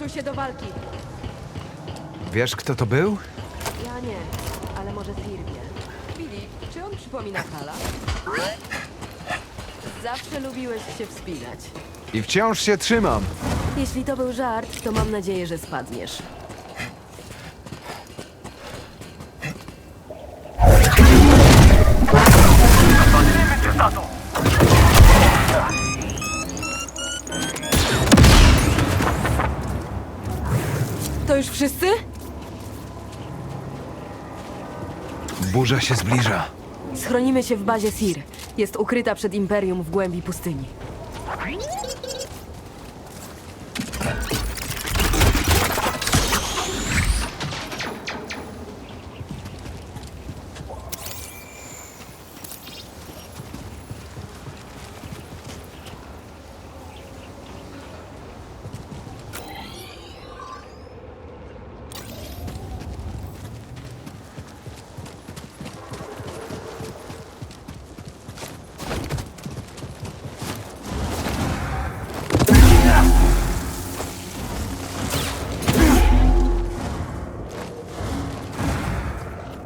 Przygotuj się do walki. Wiesz, kto to był? Ja nie, ale może Sir wie. Billy, czy on przypomina Kala? Zawsze lubiłeś się wspinać. I wciąż się trzymam. Jeśli to był żart, to mam nadzieję, że spadniesz. Wszyscy? Burza się zbliża. Schronimy się w bazie Sir. Jest ukryta przed Imperium w głębi pustyni.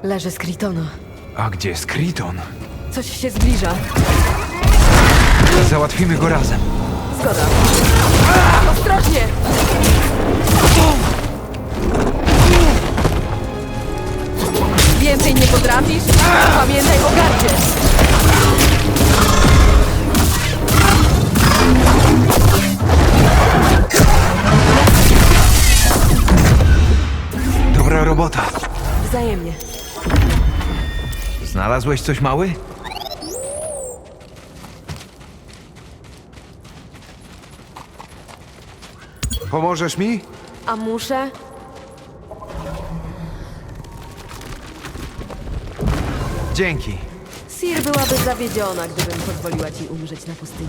Leży z Kritona. A gdzie jest Kriton? Coś się zbliża. Załatwimy go razem. Zgoda. Ostrożnie! Więcej nie potrafisz? Pamiętaj o gardzie! Dobra robota. Wzajemnie. Znalazłeś coś mały? Pomożesz mi? A muszę? Dzięki. Sir byłaby zawiedziona, gdybym pozwoliła ci umrzeć na pustyni.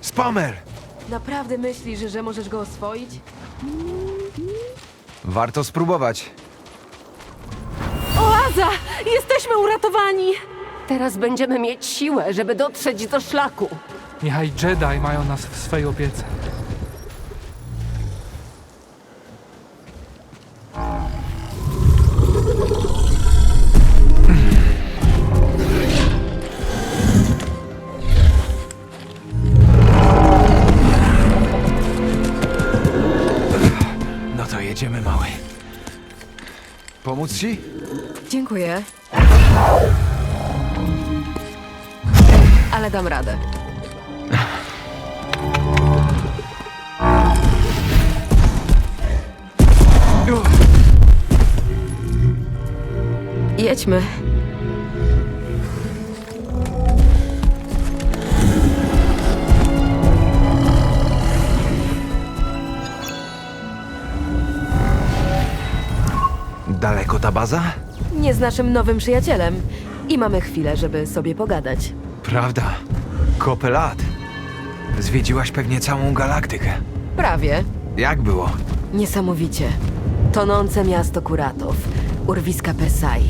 Spamer! Naprawdę myślisz, że możesz go oswoić? Warto spróbować. Oaza! Jesteśmy uratowani! Teraz będziemy mieć siłę, żeby dotrzeć do szlaku. Niechaj Jedi mają nas w swej opiece. Pomóc ci? Dziękuję. Ale dam radę. Jedźmy. Daleko ta baza? Nie z naszym nowym przyjacielem. I mamy chwilę, żeby sobie pogadać. Prawda. Kopę lat. Zwiedziłaś pewnie całą galaktykę. Prawie. Jak było? Niesamowicie. Tonące miasto Kuratow, urwiska Persai.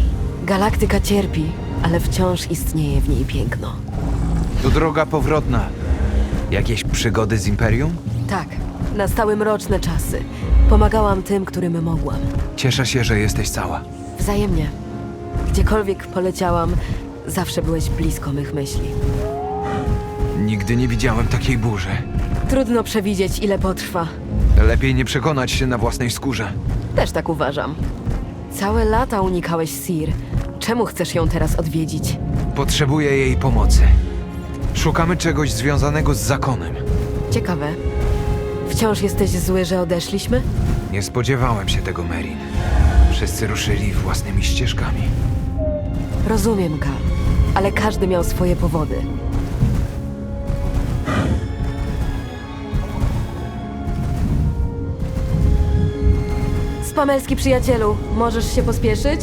Galaktyka cierpi, ale wciąż istnieje w niej piękno. To droga powrotna. Jakieś przygody z Imperium? Tak, nastały mroczne czasy. Pomagałam tym, którym mogłam. Cieszę się, że jesteś cała. Wzajemnie. Gdziekolwiek poleciałam, zawsze byłeś blisko mych myśli. Nigdy nie widziałem takiej burzy. Trudno przewidzieć, ile potrwa. Lepiej nie przekonać się na własnej skórze. Też tak uważam. Całe lata unikałeś Sir. Czemu chcesz ją teraz odwiedzić? Potrzebuję jej pomocy. Szukamy czegoś związanego z zakonem. Ciekawe. Wciąż jesteś zły, że odeszliśmy? Nie spodziewałem się tego, Merin. Wszyscy ruszyli własnymi ścieżkami. Rozumiem, Kal, ale każdy miał swoje powody. Spamelski przyjacielu, możesz się pospieszyć?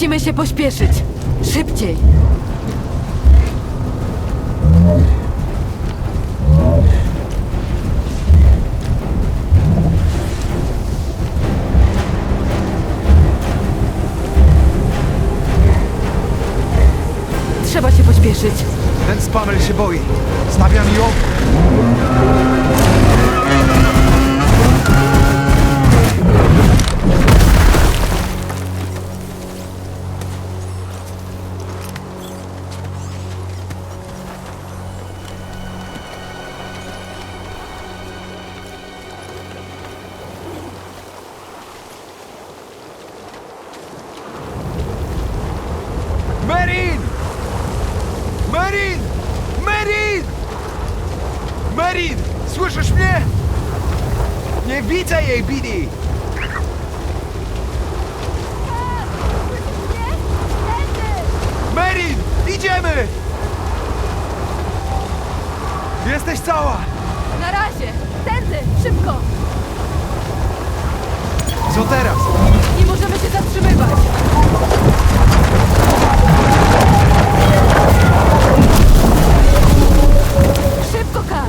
Musimy się pośpieszyć. Szybciej. Trzeba się pośpieszyć. Ten spamel się boi. Stawiam ją. Merin! Merin! Merin! Merin! Słyszysz mnie? Nie widzę jej, Bidi! Merin! Idziemy! Jesteś cała! Na razie! Tędy! Szybko! Co teraz? Nie możemy się zatrzymywać! Szybko, Kar!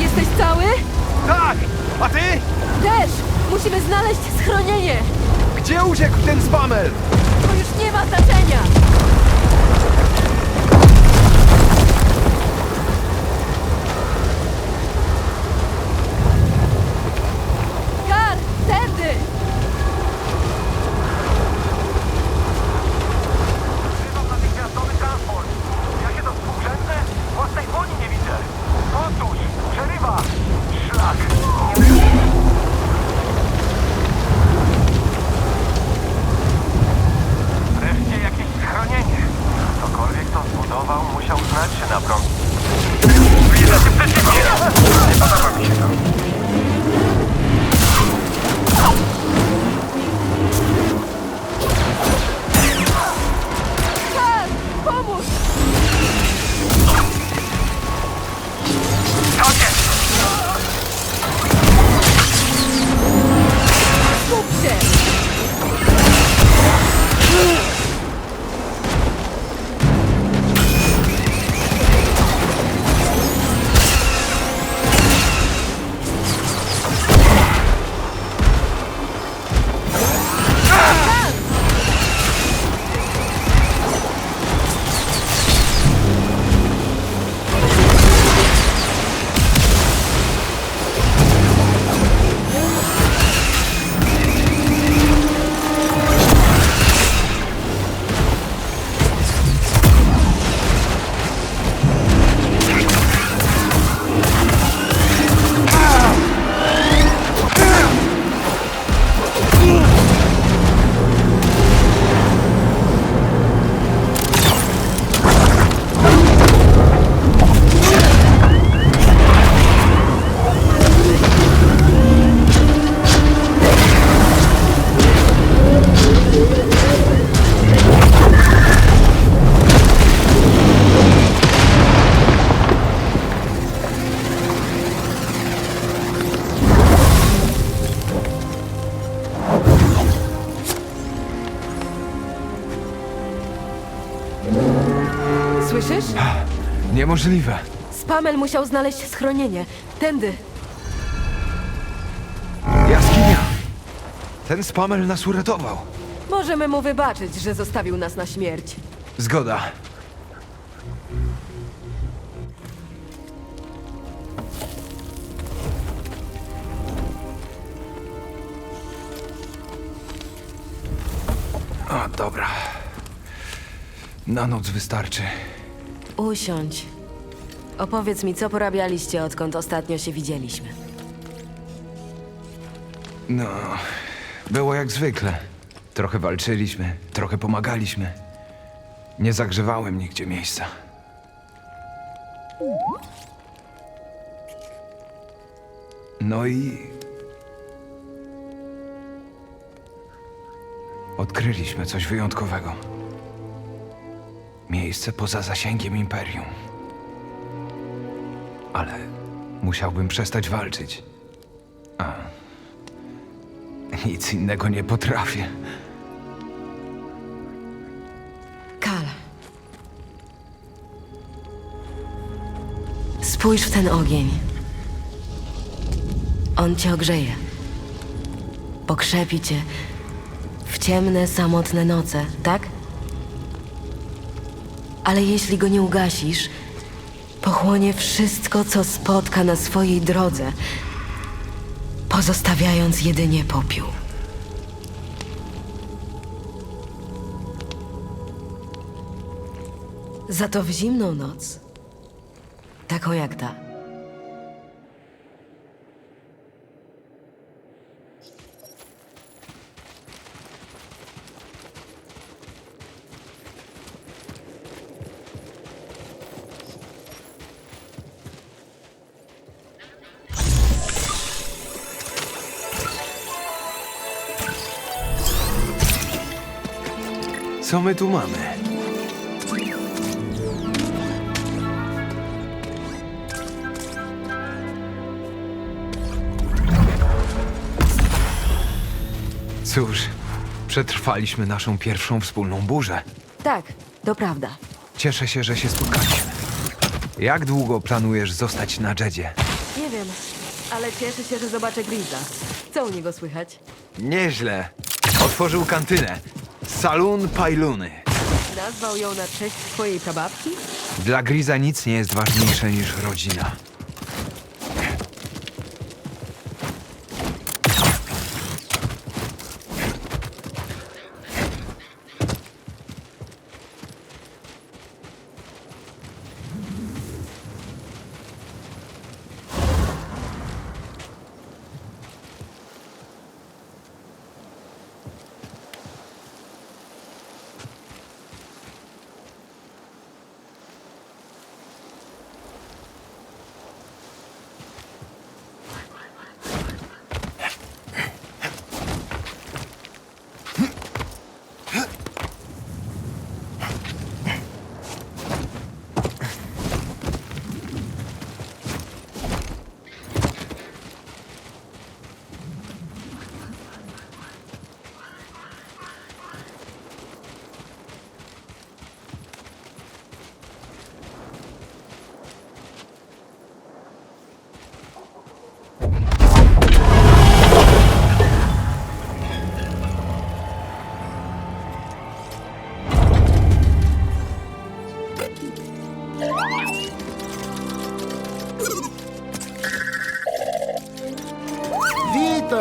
Jesteś cały? Tak! A ty? Też! Musimy znaleźć schronienie! Gdzie uciekł ten spamel? To już nie ma znaczenia! Niemożliwe. Spamel musiał znaleźć schronienie. Tędy. Jaskinia! Ten spamel nas uratował. Możemy mu wybaczyć, że zostawił nas na śmierć. Zgoda. O, dobra. Na noc wystarczy. Usiądź. Opowiedz mi, co porabialiście, odkąd ostatnio się widzieliśmy. No, było jak zwykle. Trochę walczyliśmy, trochę pomagaliśmy. Nie zagrzewałem nigdzie miejsca. No i. Odkryliśmy coś wyjątkowego. Miejsce poza zasięgiem imperium. Ale musiałbym przestać walczyć. A. Nic innego nie potrafię. Kal. Spójrz w ten ogień. On cię ogrzeje. Pokrzepi cię w ciemne, samotne noce, tak? Ale jeśli go nie ugasisz, pochłonie wszystko, co spotka na swojej drodze, pozostawiając jedynie popiół. Za to w zimną noc, taką jak ta, Co my tu mamy? Cóż, przetrwaliśmy naszą pierwszą wspólną burzę. Tak, to prawda. Cieszę się, że się spotkaliśmy. Jak długo planujesz zostać na Jedzie? Nie wiem, ale cieszę się, że zobaczę Griza. Co u niego słychać? Nieźle. Otworzył kantynę. Saloon Pajluny. Nazwał ją na cześć swojej prababki? Dla Griza nic nie jest ważniejsze niż rodzina.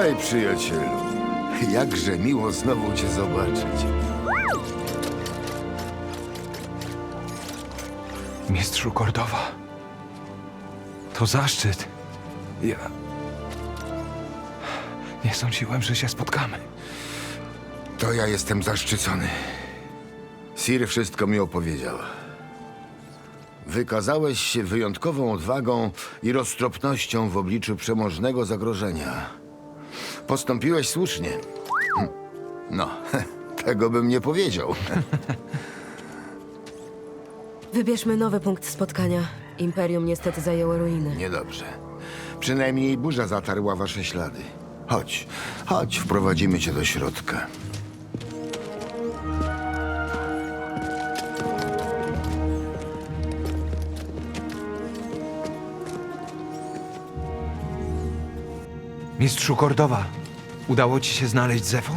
Witaj, przyjacielu. Jakże miło znowu cię zobaczyć. Mistrzu Kordowa. To zaszczyt. Ja. Nie sądziłem, że się spotkamy. To ja jestem zaszczycony. Sir wszystko mi opowiedział. Wykazałeś się wyjątkową odwagą i roztropnością w obliczu przemożnego zagrożenia. Postąpiłeś słusznie. Hm. No, tego bym nie powiedział. Wybierzmy nowy punkt spotkania. Imperium niestety zajęło ruiny. Niedobrze. Przynajmniej burza zatarła wasze ślady. Chodź, chodź, wprowadzimy cię do środka. Mistrzu Kordowa, udało ci się znaleźć Zefo?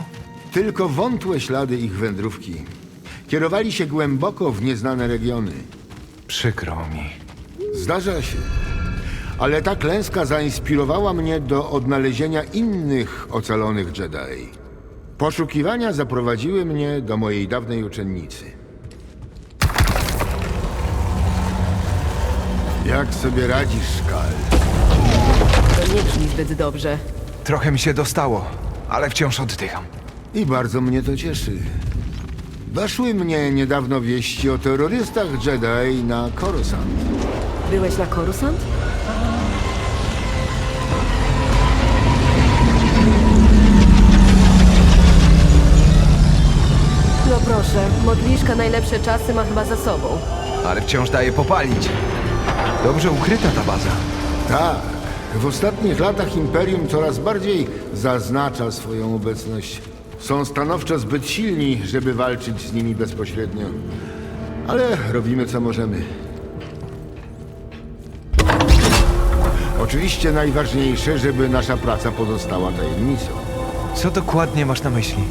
Tylko wątłe ślady ich wędrówki. Kierowali się głęboko w nieznane regiony. Przykro mi. Zdarza się. Ale ta klęska zainspirowała mnie do odnalezienia innych ocalonych Jedi. Poszukiwania zaprowadziły mnie do mojej dawnej uczennicy. Jak sobie radzisz, Kal? To nie brzmi zbyt dobrze. Trochę mi się dostało, ale wciąż oddycham. I bardzo mnie to cieszy. Doszły mnie niedawno wieści o terrorystach Jedi na Coruscant. Byłeś na Korusant? No proszę, modliszka najlepsze czasy ma chyba za sobą. Ale wciąż daje popalić. Dobrze ukryta ta baza. Tak. W ostatnich latach Imperium coraz bardziej zaznacza swoją obecność. Są stanowczo zbyt silni, żeby walczyć z nimi bezpośrednio. Ale robimy co możemy. Oczywiście najważniejsze, żeby nasza praca pozostała tajemnicą. Co dokładnie masz na myśli?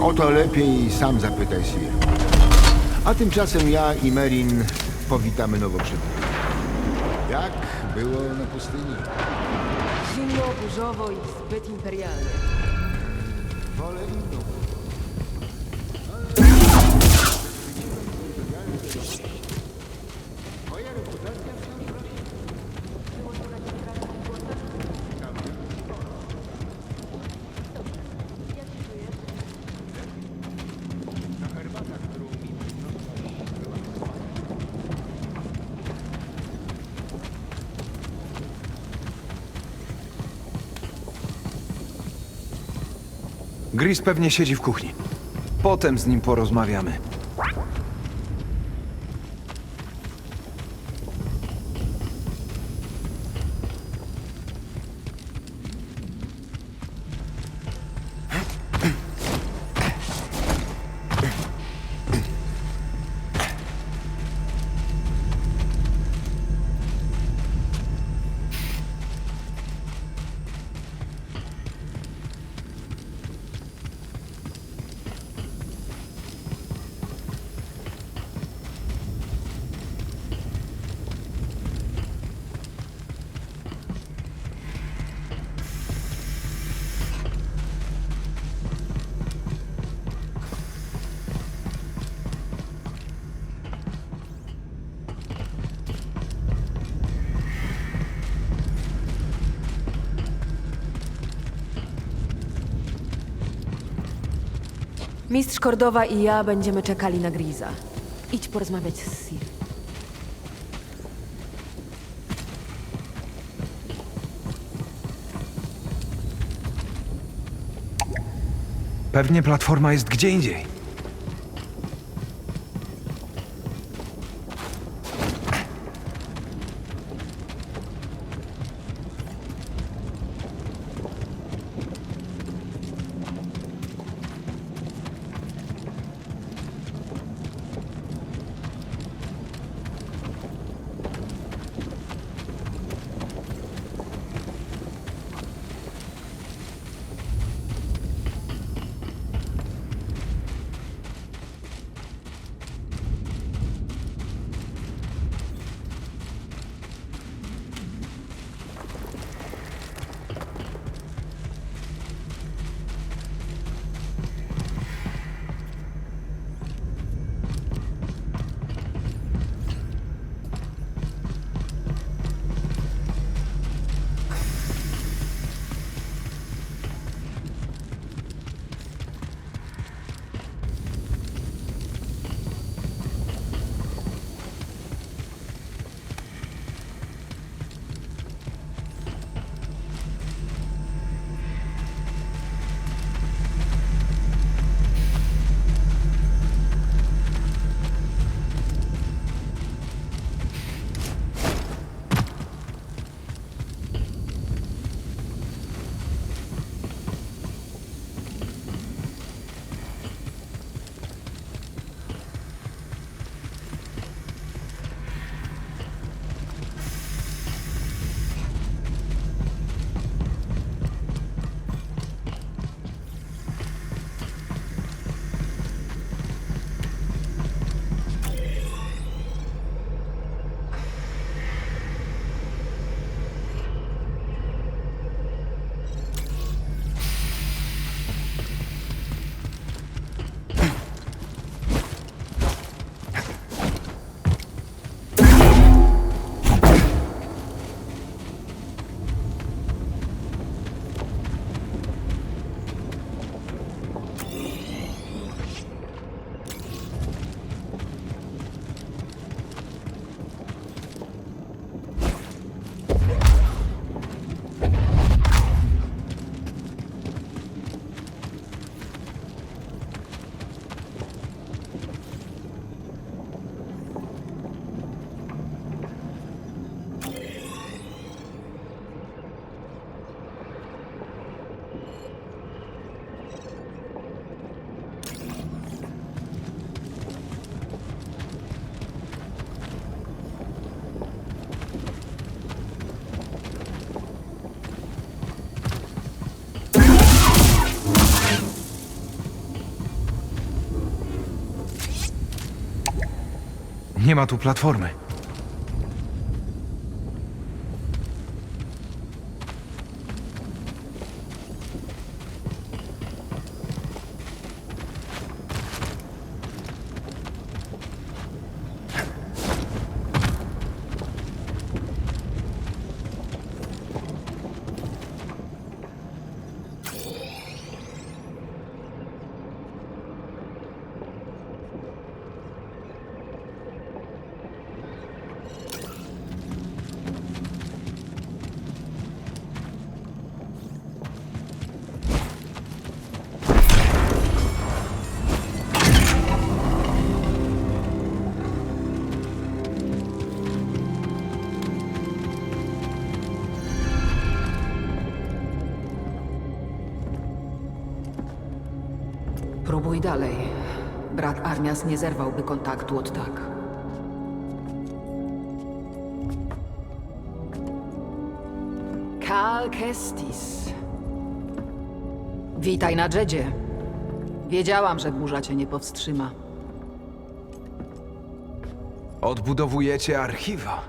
O to lepiej sam zapytaj Sir. A tymczasem ja i Merin powitamy nowo przybyłych. Jak było na pustyni? Zimno, burzowo i zbyt imperialnie. Wolę inną. Gris pewnie siedzi w kuchni. Potem z nim porozmawiamy. Mistrz Kordowa i ja będziemy czekali na Griza. Idź porozmawiać z Sir. Pewnie platforma jest gdzie indziej. Nie ma tu platformy. Armias nie zerwałby kontaktu od tak. Kal Kestis. Witaj na Jedzie. Wiedziałam, że burza cię nie powstrzyma. Odbudowujecie archiwa.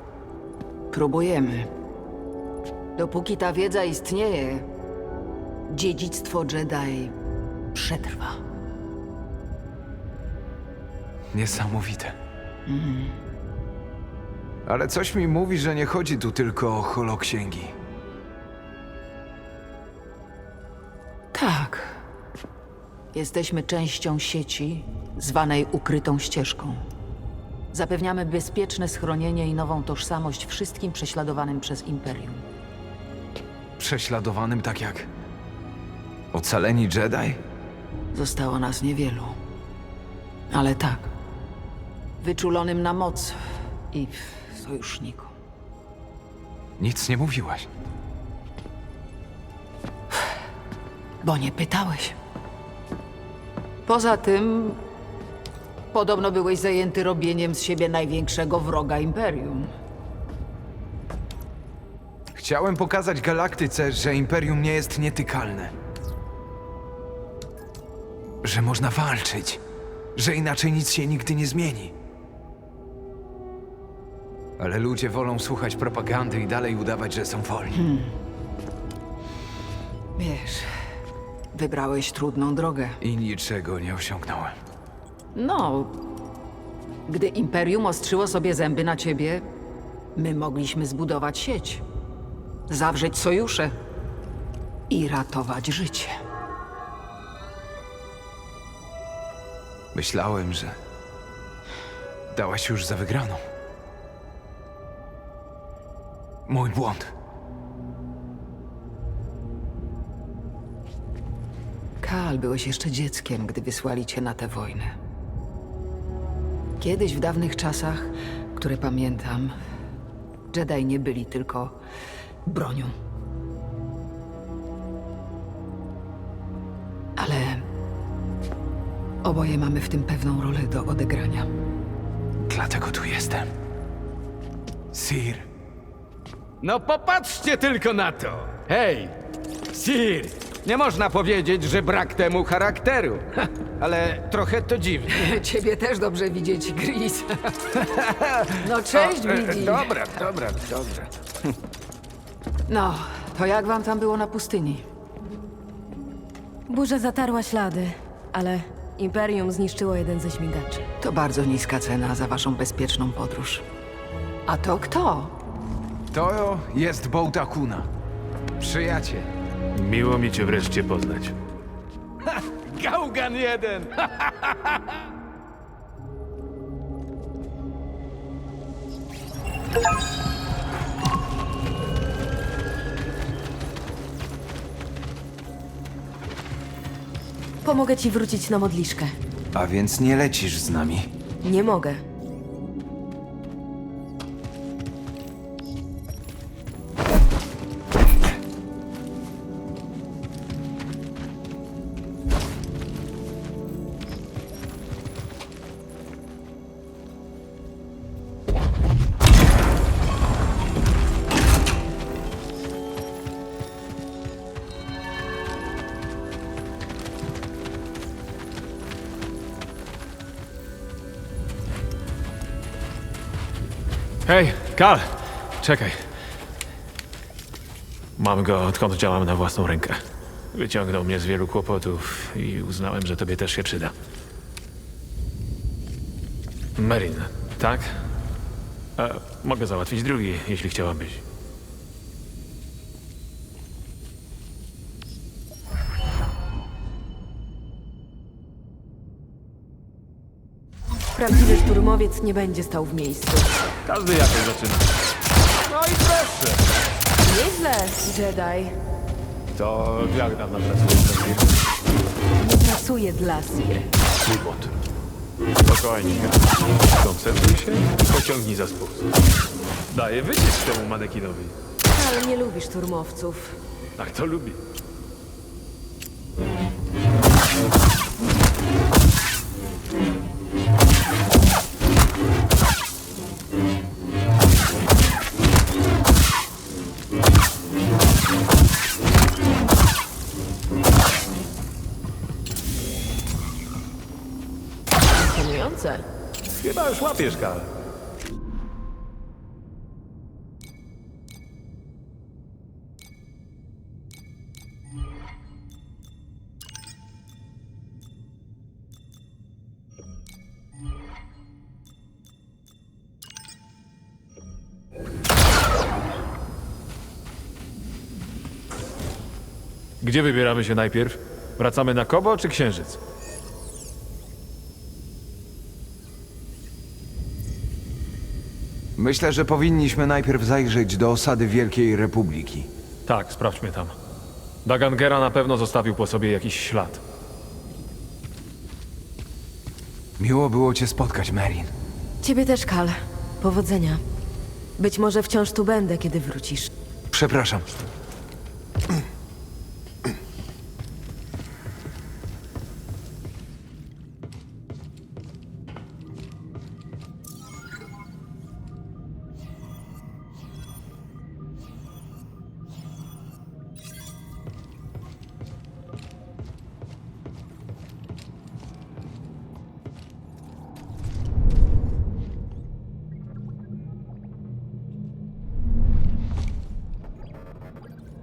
Próbujemy. Dopóki ta wiedza istnieje, dziedzictwo Jedi przetrwa. Niesamowite. Ale coś mi mówi, że nie chodzi tu tylko o holoksięgi. Tak. Jesteśmy częścią sieci zwanej ukrytą ścieżką. Zapewniamy bezpieczne schronienie i nową tożsamość wszystkim prześladowanym przez Imperium. Prześladowanym tak jak... Ocaleni Jedi? Zostało nas niewielu. Ale tak. Wyczulonym na moc i sojuszniku. Nic nie mówiłaś. Bo nie pytałeś. Poza tym, podobno byłeś zajęty robieniem z siebie największego wroga Imperium. Chciałem pokazać galaktyce, że Imperium nie jest nietykalne. Że można walczyć. Że inaczej nic się nigdy nie zmieni. Ale ludzie wolą słuchać propagandy i dalej udawać, że są wolni. Wiesz, wybrałeś trudną drogę. I niczego nie osiągnąłem. No, gdy Imperium ostrzyło sobie zęby na ciebie, my mogliśmy zbudować sieć, zawrzeć sojusze i ratować życie. Myślałem, że dałaś już za wygraną. Mój błąd. Kal, byłeś jeszcze dzieckiem, gdy wysłali cię na tę wojnę. Kiedyś w dawnych czasach, które pamiętam, Jedi nie byli tylko bronią. Ale oboje mamy w tym pewną rolę do odegrania. Dlatego tu jestem. Sir, No popatrzcie tylko na to! Hej! Sir! Nie można powiedzieć, że brak temu charakteru. Ha, ale trochę to dziwne. Ciebie też dobrze widzieć, Gris. No cześć, E, Bidi. Dobra, dobra, dobra. No, to jak wam tam było na pustyni? Burza zatarła ślady, ale Imperium zniszczyło jeden ze śmigaczy. To bardzo niska cena za waszą bezpieczną podróż. A to kto? To jest Bołtakuna. Przyjaciel. Miło mi cię wreszcie poznać. Gałgan jeden! Pomogę ci wrócić na modliszkę. A więc nie lecisz z nami. Nie mogę. Hej, Kal! Czekaj. Mam go, odkąd działam na własną rękę. Wyciągnął mnie z wielu kłopotów i uznałem, że tobie też się przyda. Merin, tak? E, mogę załatwić drugi, jeśli chciałabyś. Nie będzie stał w miejscu. Każdy jakoś zaczyna. No i proszę. Nieźle, Jedi. To jak dawno pracujesz firmie? Nie pracuje dla Sir. Błąd. Spokojnie, Koncentruj się i pociągnij za spust. Daję wycisk temu manekinowi. Ale nie lubi szturmowców. Tak to lubi. Chyba już łapiesz, Kal. Gdzie wybieramy się najpierw? Wracamy na Kobo czy Księżyc? Myślę, że powinniśmy najpierw zajrzeć do osady Wielkiej Republiki. Tak, sprawdźmy tam. Dagangera na pewno zostawił po sobie jakiś ślad. Miło było cię spotkać, Merin. Ciebie też, Kal. Powodzenia. Być może wciąż tu będę, kiedy wrócisz. Przepraszam.